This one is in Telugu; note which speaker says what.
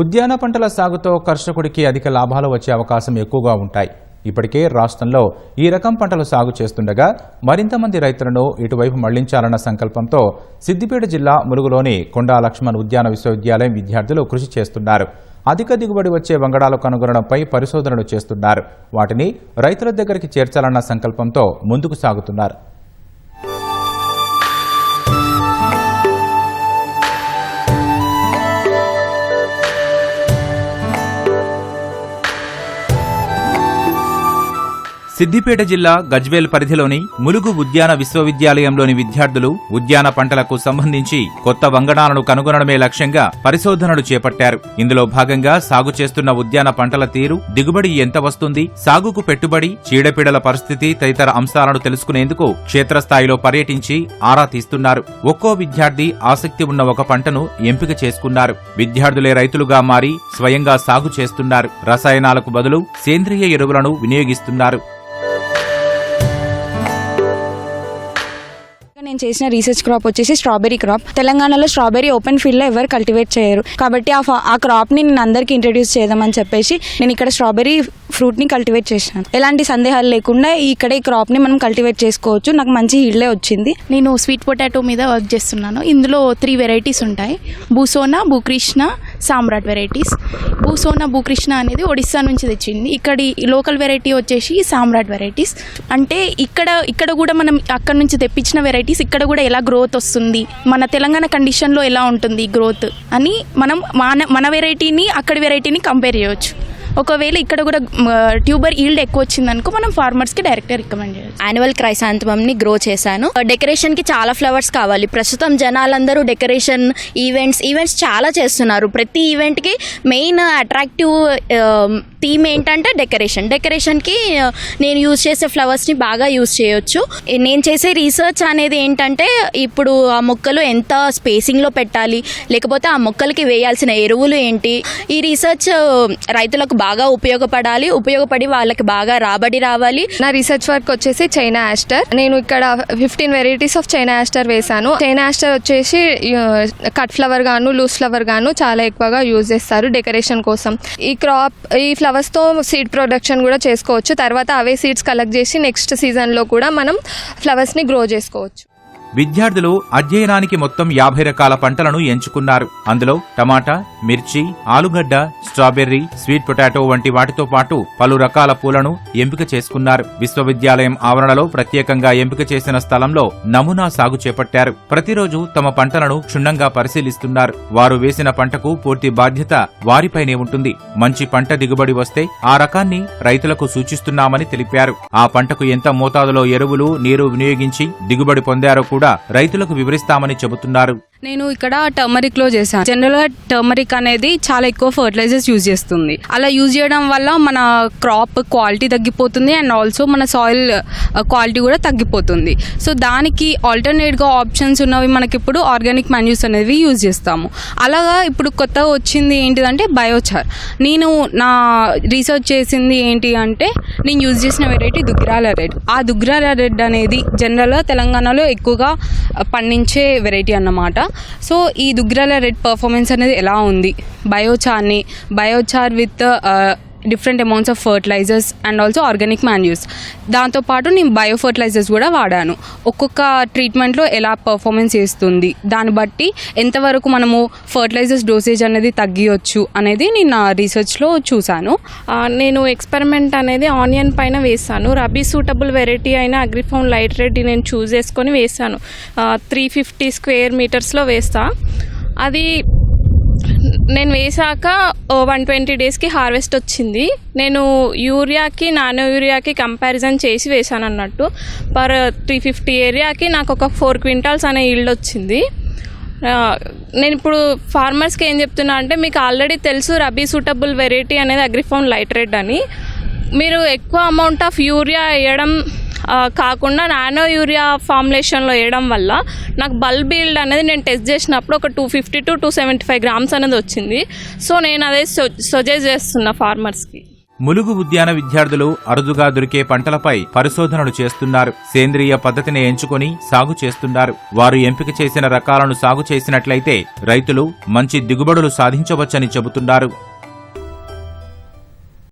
Speaker 1: ఉద్యాన పంటల సాగుతో కర్షకుడికి అధిక లాభాలు వచ్చే అవకాశం ఎక్కువగా ఉంటాయి. ఇప్పటికే రాష్ట్రంలో ఈ రకం పంటలు సాగు చేస్తుండగా మరింత మంది రైతులను ఇటువైపు మళ్ళించాలన్న సంకల్పంతో సిద్దిపేట జిల్లా ములుగులోని కొండా లక్ష్మణ్ ఉద్యాన విశ్వవిద్యాలయం విద్యార్థులు కృషి చేస్తున్నారు. అధిక దిగుబడి వచ్చే వంగడాలు కనుగొనడంపై పరిశోధనలు చేస్తున్నారు. వాటిని రైతుల దగ్గరికి చేర్చాలన్న సంకల్పంతో ముందుకు సాగుతున్నారు. సిద్దిపేట జిల్లా గజ్వేల్ పరిధిలోని ములుగు ఉద్యాన విశ్వవిద్యాలయంలోని విద్యార్థులు ఉద్యాన పంటలకు సంబంధించి కొత్త వంగడాలను కనుగొనడమే లక్ష్యంగా పరిశోధనలు చేపట్టారు. ఇందులో భాగంగా సాగు చేస్తున్న ఉద్యాన పంటల తీరు దిగుబడి ఎంత వస్తుంది సాగుకు పెట్టుబడి చీడపీడల పరిస్థితి తదితర అంశాలను తెలుసుకునేందుకు క్షేత్రస్థాయిలో పర్యటించి ఆరా తీస్తున్నారు. ఒక్కో విద్యార్థి ఆసక్తి ఉన్న ఒక పంటను ఎంపిక చేసుకున్నారు. విద్యార్థులే రైతులుగా మారి స్వయంగా సాగు చేస్తున్నారు. రసాయనాలకు బదులు సేంద్రియ ఎరువులను వినియోగిస్తున్నారు.
Speaker 2: నేను చేసిన రీసెర్చ్ క్రాప్ వచ్చేసి స్ట్రాబెరీ క్రాప్ తెలంగాణలో స్ట్రాబెరీ ఓపెన్ ఫీల్డ్లో ఎవరు కల్టివేట్ చేయరు. కాబట్టి ఆ ఆ క్రాప్ని నేను అందరికి ఇంట్రడ్యూస్ చేద్దామని చెప్పేసి నేను ఇక్కడ స్ట్రాబెరీ ఫ్రూట్ని కల్టివేట్ చేసాను ఎలాంటి సందేహాలు లేకుండా ఇక్కడ ఈ క్రాప్ని మనం కల్టివేట్ చేసుకోవచ్చు. నాకు మంచి హీల్డే వచ్చింది.
Speaker 3: నేను స్వీట్ పొటాటో మీద వర్క్ చేస్తున్నాను. ఇందులో త్రీ వెరైటీస్ ఉంటాయి. భూసోనా భూకృష్ణ సామ్రాట్ వెరైటీస్ భూసోనా భూకృష్ణ అనేది ఒడిస్సా నుంచి తెచ్చింది. ఇక్కడి లోకల్ వెరైటీ వచ్చేసి సామ్రాట్ వెరైటీస్ అంటే ఇక్కడ ఇక్కడ కూడా మనం అక్కడ నుంచి తెప్పించిన వెరైటీస్ ఇక్కడ కూడా ఎలా గ్రోత్ వస్తుంది మన తెలంగాణ కండిషన్లో ఎలా ఉంటుంది గ్రోత్ అని మనం మన మన వెరైటీని అక్కడి వెరైటీని కంపేర్ చేయవచ్చు ఒకవేళ ఇక్కడ కూడా ట్యూబర్ ఈల్డ్ ఎక్కువ వచ్చిందనుకో మనం ఫార్మర్స్కి డైరెక్ట్గా రికమెండ్ చేయాలి
Speaker 4: యాన్యువల్ క్రైసాంతమం గ్రో చేశాను. డెకరేషన్కి చాలా ఫ్లవర్స్ కావాలి. ప్రస్తుతం జనాలందరూ డెకరేషన్ ఈవెంట్స్ ఈవెంట్స్ చాలా చేస్తున్నారు. ప్రతి ఈవెంట్కి మెయిన్ అట్రాక్టివ్ థీమ్ ఏంటంటే డెకరేషన్. డెకరేషన్కి నేను యూజ్ చేసే ఫ్లవర్స్ని బాగా యూజ్ చేయొచ్చు. నేను చేసే రీసెర్చ్ అనేది ఏంటంటే ఇప్పుడు ఆ మొక్కలు ఎంత స్పేసింగ్లో పెట్టాలి లేకపోతే ఆ మొక్కలకి వేయాల్సిన ఎరువులు ఏంటి? ఈ రీసెర్చ్ రైతులకు బాగా ఉపయోగపడాలి ఉపయోగపడి వాళ్ళకి బాగా రాబడి రావాలి.
Speaker 5: నా రీసెర్చ్ వర్క్ వచ్చేసి చైనా యాస్టర్. నేను ఇక్కడ fifteen varieties of China aster వేశాను. చైనా యాస్టర్ వచ్చేసి కట్ ఫ్లవర్ గాను లూజ్ ఫ్లవర్ గాను చాలా ఎక్కువగా యూజ్ చేస్తారు డెకరేషన్ కోసం. ఈ క్రాప్ ఈ ఫ్లవర్స్తో సీడ్ ప్రొడక్షన్ కూడా చేసుకోవచ్చు. తర్వాత అవే సీడ్స్ కలెక్ట్ చేసి నెక్స్ట్ సీజన్లో కూడా మనం ఫ్లవర్స్ని గ్రో చేసుకోవచ్చు.
Speaker 1: విద్యార్థులు అధ్యయనానికి మొత్తం యాభై రకాల పంటలను ఎంచుకున్నారు. అందులో టమాటా మిర్చి ఆలుగడ్డ స్ట్రాబెర్రీ స్వీట్ పొటాటో వంటి వాటితో పాటు పలు రకాల పూలను ఎంపిక చేసుకున్నారు. విశ్వవిద్యాలయం ఆవరణలో ప్రత్యేకంగా ఎంపిక చేసిన స్థలంలో నమూనా సాగు చేపట్టారు. ప్రతిరోజు తమ పంటలను క్షుణ్ణంగా పరిశీలిస్తున్నారు. వారు వేసిన పంటకు పూర్తి బాధ్యత వారిపైనే ఉంటుంది. మంచి పంట దిగుబడి వస్తే ఆ రకాన్ని రైతులకు సూచిస్తున్నామని తెలిపారు. ఆ పంటకు ఎంత మోతాదులో ఎరువులు నీరు వినియోగించి దిగుబడి పొందారో కూడా రైతులకు వివరిస్తామని చెబుతున్నారు.
Speaker 6: నేను ఇక్కడ టర్మరిక్లో చేశాను. జనరల్గా టర్మరిక్ అనేది చాలా ఎక్కువ ఫర్టిలైజర్స్ యూజ్ చేస్తుంది. అలా యూజ్ చేయడం వల్ల మన క్రాప్ క్వాలిటీ తగ్గిపోతుంది అండ్ ఆల్సో మన సాయిల్ క్వాలిటీ uh, కూడా తగ్గిపోతుంది. సో దానికి ఆల్టర్నేట్గా ఆప్షన్స్ ఉన్నవి మనకి ఇప్పుడు ఆర్గానిక్ మాన్యూస్ అనేవి యూజ్ చేస్తాము. అలాగా ఇప్పుడు కొత్తగా వచ్చింది ఏంటిదంటే బయోచార్ నేను నా రీసెర్చ్ చేసింది ఏంటి అంటే నేను యూజ్ చేసిన వెరైటీ దుగ్గిరాల రెడ్ ఆ దుగ్గిరాల రెడ్ అనేది జనరల్గా తెలంగాణలో ఎక్కువగా పండించే వెరైటీ అన్నమాట. సో ఈ దుగ్గిరాల రెడ్ పర్ఫార్మెన్స్ అనేది ఎలా ఉంది? బయోచార్ని biochar with different amounts of fertilisers and also organic manures దాంతోపాటు నేను బయో ఫర్టిలైజర్స్ కూడా వాడాను. ఒక్కొక్క ట్రీట్మెంట్లో ఎలా పర్ఫార్మెన్స్ చేస్తుంది? దాన్ని బట్టి ఎంతవరకు మనము ఫర్టిలైజర్స్ డోసేజ్ అనేది తగ్గియొచ్చు అనేది నేను నా రీసెర్చ్లో చూశాను.
Speaker 3: నేను ఎక్స్పెరిమెంట్ అనేది ఆనియన్ పైన వేసాను రబీ సూటబుల్ వెరైటీ అయిన అగ్రిఫోన్ లైట్ రెడ్డి నేను చూస్ చేసుకొని వేసాను త్రీ ఫిఫ్టీ స్క్వేర్ మీటర్స్లో వేస్తా. అది నేను వేసాక వన్ ట్వంటీ డేస్కి హార్వెస్ట్ వచ్చింది. నేను యూరియాకి నానో యూరియాకి కంపారిజన్ చేసి వేసాను అన్నట్టు. పర్ త్రీ ఫిఫ్టీ ఏరియాకి నాకు ఒక ఫోర్ క్వింటాల్స్ అనే ఈల్డ్ వచ్చింది. నేను ఇప్పుడు ఫార్మర్స్కి ఏం చెప్తున్నా అంటే మీకు ఆల్రెడీ తెలుసు రబీ సూటబుల్ వెరైటీ అనేది అగ్రిఫోన్ లైట్ రెడ్ అని. మీరు ఎక్కువ అమౌంట్ ఆఫ్ యూరియా వేయడం కాకుండా నానో యూరియా ఫార్ములేషన్లో వేయడం వల్ల నాకు బల్బ్ బిల్డ్ అనేది నేను టెస్ట్ చేసినప్పుడు ఒక two fifty to two seventy five grams అనేది వచ్చింది. సో నేను అదే సజెస్ట్ చేస్తున్నా ఫార్మర్స్కి.
Speaker 1: ములుగు ఉద్యాన విద్యార్థులు అరుదుగా దొరికే పంటలపై పరిశోధనలు చేస్తున్నారు. సేంద్రియ పద్ధతిని ఎంచుకొని సాగు చేస్తున్నారు. వారు ఎంపిక చేసిన రకాలను సాగు చేసినట్లయితే రైతులు మంచి దిగుబడులు సాధించవచ్చని చెబుతున్నారు.